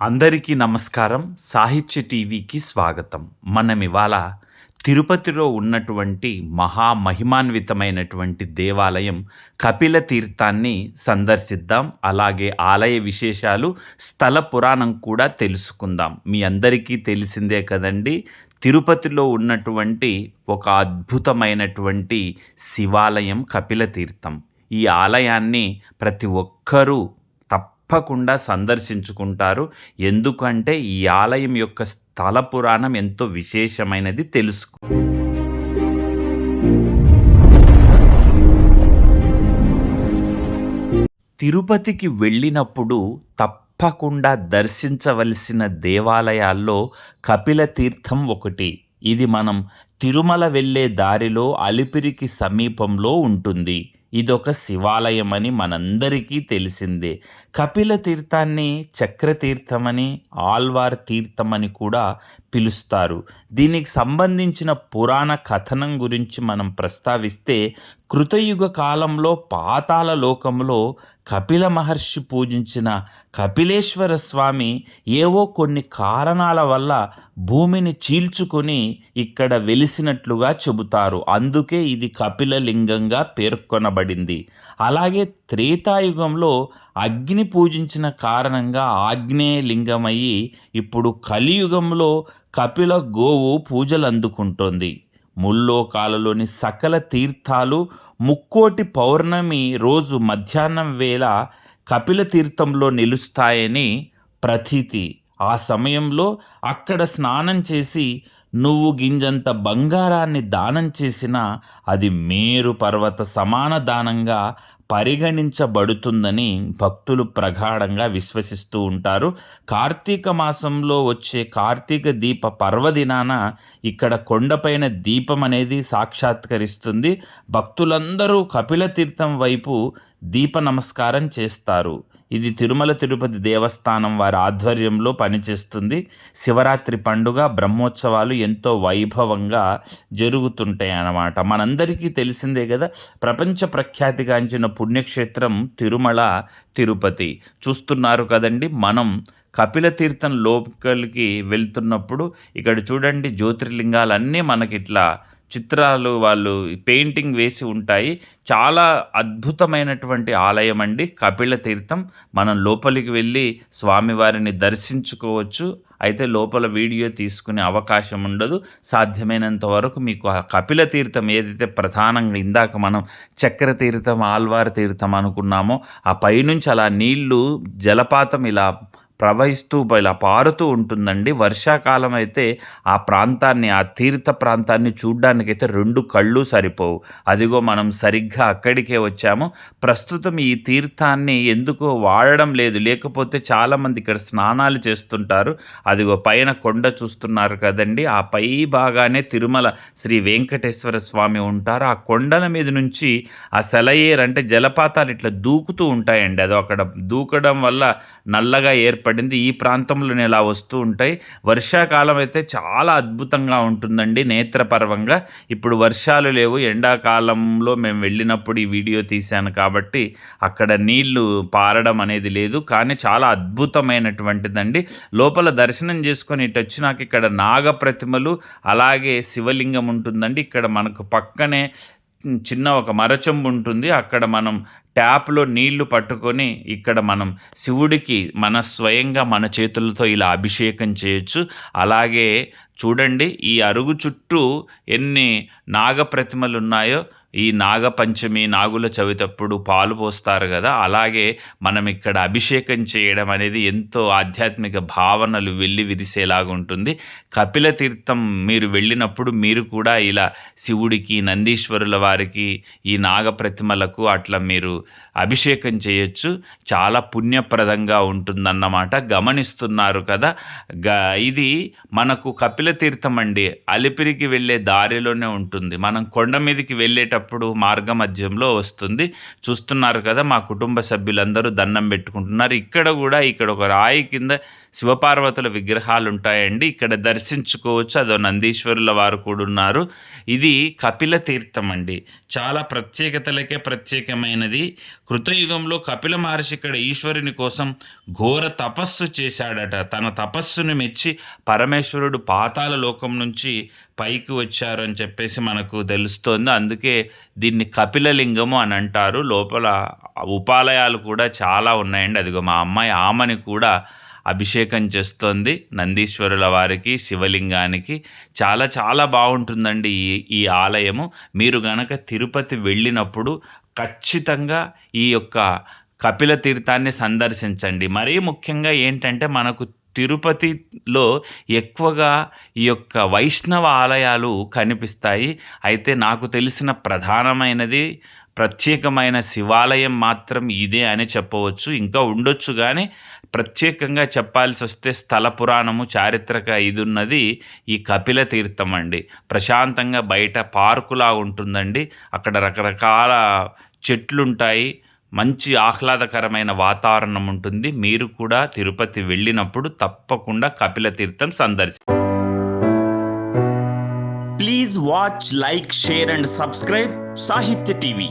అందరికీ నమస్కారం. సాహిత్య టీవీకి స్వాగతం. మనం ఇవాళ తిరుపతిలో ఉన్నటువంటి మహామహిమాన్వితమైనటువంటి దేవాలయం కపిల తీర్థాన్ని సందర్శిద్దాం. అలాగే ఆలయ విశేషాలు స్థల పురాణం కూడా తెలుసుకుందాం. మీ అందరికీ తెలిసిందే కదండి తిరుపతిలో ఉన్నటువంటి ఒక అద్భుతమైనటువంటి శివాలయం కపిల తీర్థం. ఈ ఆలయాన్ని ప్రతి ఒక్కరూ తప్పకుండా సందర్శించుకుంటారు. ఎందుకంటే ఈ ఆలయం యొక్క స్థల పురాణం ఎంతో విశేషమైనది తెలుసుకో తిరుపతికి వెళ్ళినప్పుడు తప్పకుండా దర్శించవలసిన దేవాలయాల్లో కపిల తీర్థం ఒకటి. ఇది మనం తిరుమల వెళ్ళే దారిలో అలిపిరికి సమీపంలో ఉంటుంది. ఇదొక శివాలయం అని మనందరికీ తెలిసిందే. కపిల తీర్థాన్ని చక్రతీర్థమని ఆల్వార్ తీర్థమని కూడా పిలుస్తారు. దీనికి సంబంధించిన పురాణ కథనం గురించి మనం ప్రస్తావిస్తే కృతయుగ కాలంలో పాతాల లోకంలో కపిల మహర్షి పూజించిన కపిలేశ్వర స్వామి ఏవో కొన్ని కారణాల వల్ల భూమిని చీల్చుకొని ఇక్కడ వెలిసినట్లుగా చెబుతారు. అందుకే ఇది కపిల లింగంగా పేర్కొనబడింది. అలాగే త్రేతాయుగంలో అగ్ని పూజించిన కారణంగా ఆగ్నేయలింగమయ్యి ఇప్పుడు కలియుగంలో కపిల గోవు పూజలు అందుకుంటోంది. ముల్లోకాలలోని సకల తీర్థాలు ముక్కోటి పౌర్ణమి రోజు మధ్యాహ్నం వేళ కపిల తీర్థంలో నిలుస్తాయని ప్రతీతి. ఆ సమయంలో అక్కడ స్నానం చేసి నువ్వు గింజంత బంగారాన్ని దానం చేసినా అది మేరు పర్వత సమాన దానంగా పరిగణించబడుతుందని భక్తులు ప్రగాఢంగా విశ్వసిస్తూ ఉంటారు. కార్తీక మాసంలో వచ్చే కార్తీక దీప పర్వదినాన ఇక్కడ కొండపైన దీపం అనేది సాక్షాత్కరిస్తుంది. భక్తులందరూ కపిల తీర్థం వైపు దీప నమస్కారం చేస్తారు. ఇది తిరుమల తిరుపతి దేవస్థానం వారి ఆధ్వర్యంలో పనిచేస్తుంది. శివరాత్రి పండుగ బ్రహ్మోత్సవాలు ఎంతో వైభవంగా జరుగుతుంటాయి అన్నమాట. మనందరికీ తెలిసిందే కదా ప్రపంచ ప్రఖ్యాతిగాంచిన పుణ్యక్షేత్రం తిరుమల తిరుపతి. చూస్తున్నారు కదండి మనం కపిల తీర్థం లోపలికి వెళ్తున్నప్పుడు ఇక్కడ చూడండి జ్యోతిర్లింగాలన్నీ మనకి ఇట్లా చిత్రాలు వాళ్ళు పెయింటింగ్ వేసి ఉంటాయి. చాలా అద్భుతమైనటువంటి ఆలయం అండి. కపిల తీర్థం. మనం లోపలికి వెళ్ళి స్వామివారిని దర్శించుకోవచ్చు. అయితే లోపల వీడియో తీసుకునే అవకాశం ఉండదు. సాధ్యమైనంత వరకు మీకు ఆ కపిల తీర్థం ఏదైతే ప్రధానంగా ఇందాక మనం చక్ర తీర్థం ఆల్వార్ తీర్థం అనుకున్నామో ఆ పైనుంచి అలా నీళ్ళు జలపాతం ఇలా ప్రవహిస్తూ ఇలా పారుతూ ఉంటుందండి. వర్షాకాలం అయితే ఆ ప్రాంతాన్ని ఆ తీర్థ ప్రాంతాన్ని చూడ్డానికైతే రెండు కళ్ళు సరిపోవు. అదిగో మనం సరిగ్గా అక్కడికే వచ్చాము. ప్రస్తుతం ఈ తీర్థాన్ని ఎందుకో వాడడం లేదు. లేకపోతే చాలామంది ఇక్కడ స్నానాలు చేస్తుంటారు. అదిగో పైన కొండ చూస్తున్నారు కదండి. ఆ పై భాగానే తిరుమల శ్రీ వెంకటేశ్వర స్వామి ఉంటారు. ఆ కొండల మీద నుంచి ఆ సెలయేర్ అంటే జలపాతాలు ఇట్లా దూకుతూ ఉంటాయండి. అది అక్కడ దూకడం వల్ల నల్లగా ఏర్ప పడింది ఈ ప్రాంతంలోనే ఇలా వస్తూ ఉంటాయి. వర్షాకాలం అయితే చాలా అద్భుతంగా ఉంటుందండి నేత్రపర్వంగా. ఇప్పుడు వర్షాలు లేవు. ఎండాకాలంలో మేము వెళ్ళినప్పుడు ఈ వీడియో తీశాను కాబట్టి అక్కడ నీళ్ళు పారడం అనేది లేదు. కానీ చాలా అద్భుతమైనటువంటిదండి. లోపల దర్శనం చేసుకొని ఇటు వచ్చినాక ఇక్కడ నాగ ప్రతిమలు అలాగే శివలింగం ఉంటుందండి. ఇక్కడ మనకు పక్కనే చిన్న ఒక మరచెంబు ఉంటుంది. అక్కడ మనం ట్యాప్లో నీళ్ళు పట్టుకొని ఇక్కడ మనం శివుడికి మన స్వయంగా మన చేతులతో ఇలా అభిషేకం చేయొచ్చు. అలాగే చూడండి ఈ అరుగు చుట్టూ ఎన్ని నాగప్రతిమలు ఉన్నాయో. ఈ నాగపంచమి నాగుల చవితప్పుడు పాలు పోస్తారు కదా అలాగే మనం ఇక్కడ అభిషేకం చేయడం అనేది ఎంతో ఆధ్యాత్మిక భావనలు వెళ్ళి విరిసేలాగా ఉంటుంది. కపిల తీర్థం మీరు వెళ్ళినప్పుడు మీరు కూడా ఇలా శివుడికి నందీశ్వరుల వారికి ఈ నాగప్రతిమలకు అట్లా మీరు అభిషేకం చేయొచ్చు. చాలా పుణ్యప్రదంగా ఉంటుందన్నమాట. గమనిస్తున్నారు కదా. గ ఇది మనకు కపిల తీర్థం అండి. అలిపిరికి వెళ్ళే దారిలోనే ఉంటుంది. మనం కొండ మీదకి వెళ్ళేటప్పుడు వెళ్ళేటప్పుడు మార్గ మధ్యంలో వస్తుంది. చూస్తున్నారు కదా మా కుటుంబ సభ్యులందరూ దండం పెట్టుకుంటున్నారు. ఇక్కడ కూడా ఇక్కడ ఒక రాయి కింద శివపార్వతుల విగ్రహాలు ఉంటాయండి ఇక్కడ దర్శించుకోవచ్చు. అదో నందీశ్వరుల వారు కూడా ఉన్నారు. ఇది కపిల తీర్థం అండి. చాలా ప్రత్యేకతలకే ప్రత్యేకమైనది. కృతయుగంలో కపిల మహర్షి ఇక్కడ ఈశ్వరుని కోసం ఘోర తపస్సు చేశాడట. తన తపస్సును మెచ్చి పరమేశ్వరుడు పాతాల లోకం నుంచి పైకి వచ్చారు అని చెప్పేసి మనకు తెలుస్తోంది. అందుకే దీన్ని కపిలలింగము అని అంటారు. లోపల ఉపాలయాలు కూడా చాలా ఉన్నాయండి. అదిగో మా అమ్మాయి ఆమని కూడా అభిషేకం చేస్తోంది నందీశ్వరుల వారికి శివలింగానికి. చాలా చాలా బాగుంటుందండి ఈ ఈ ఆలయము. మీరు గనక తిరుపతి వెళ్ళినప్పుడు ఖచ్చితంగా ఈ యొక్క కపిల తీర్థాన్ని సందర్శించండి. మరీ ముఖ్యంగా ఏంటంటే మనకు తిరుపతిలో ఎక్కువగా ఈ యొక్క వైష్ణవ ఆలయాలు కనిపిస్తాయి. అయితే నాకు తెలిసిన ప్రధానమైనది ప్రత్యేకమైన శివాలయం మాత్రం ఇదే అని చెప్పవచ్చు. ఇంకా ఉండొచ్చు కానీ ప్రత్యేకంగా చెప్పాల్సి వస్తే స్థల పురాణము చారిత్రక ఇది ఉన్నది ఈ కపిల తీర్థం అండి. ప్రశాంతంగా బయట పార్కులా ఉంటుందండి. అక్కడ రకరకాల చెట్లుంటాయి. మంచి ఆహ్లాదకరమైన వాతావరణం ఉంటుంది. మీరు కూడా తిరుపతి వెళ్ళినప్పుడు తప్పకుండా Kapila Theertham సందర్శి. Please watch like share and subscribe Sahitya TV